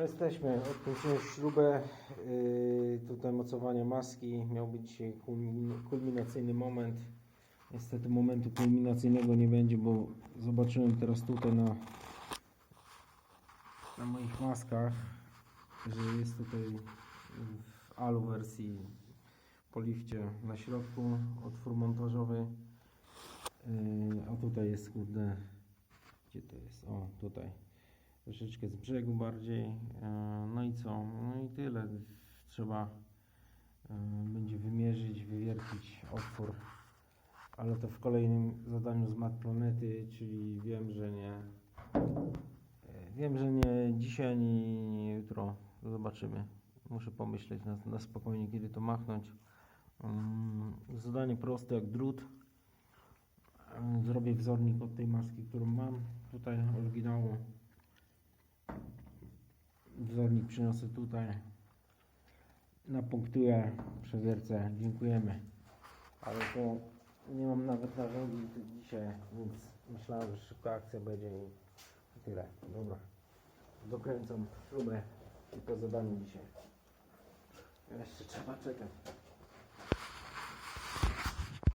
No Jesteśmy, odkręciłem śrubę, yy, tutaj mocowanie maski, miał być kulminacyjny moment. Niestety momentu kulminacyjnego nie będzie, bo zobaczyłem teraz tutaj na, na moich maskach, że jest tutaj w alu wersji po lifcie na środku otwór montażowy. Yy, a tutaj jest kurde, gdzie to jest? O, tutaj troszeczkę z brzegu bardziej. E, No i co? No i tyle. Trzeba e, będzie wymierzyć, wywiercić otwór. Ale to w kolejnym zadaniu z Mat Planety, czyli wiem, że nie. e, Wiem, że nie dzisiaj ani jutro. Zobaczymy. Muszę pomyśleć na, na spokojnie, kiedy to machnąć. Mm, Zadanie proste jak drut. Zrobię wzornik od tej maski, którą mam. Tutaj oryginału. Wzornik przyniosę tutaj. Napunktuję, przewiercę. Dziękujemy. Ale to nie mam nawet narzędzi dzisiaj, więc myślałem, że szybka akcja będzie i tyle. Dobra. Dokręcam śrubę i po zadaniu dzisiaj. Jeszcze trzeba czekać.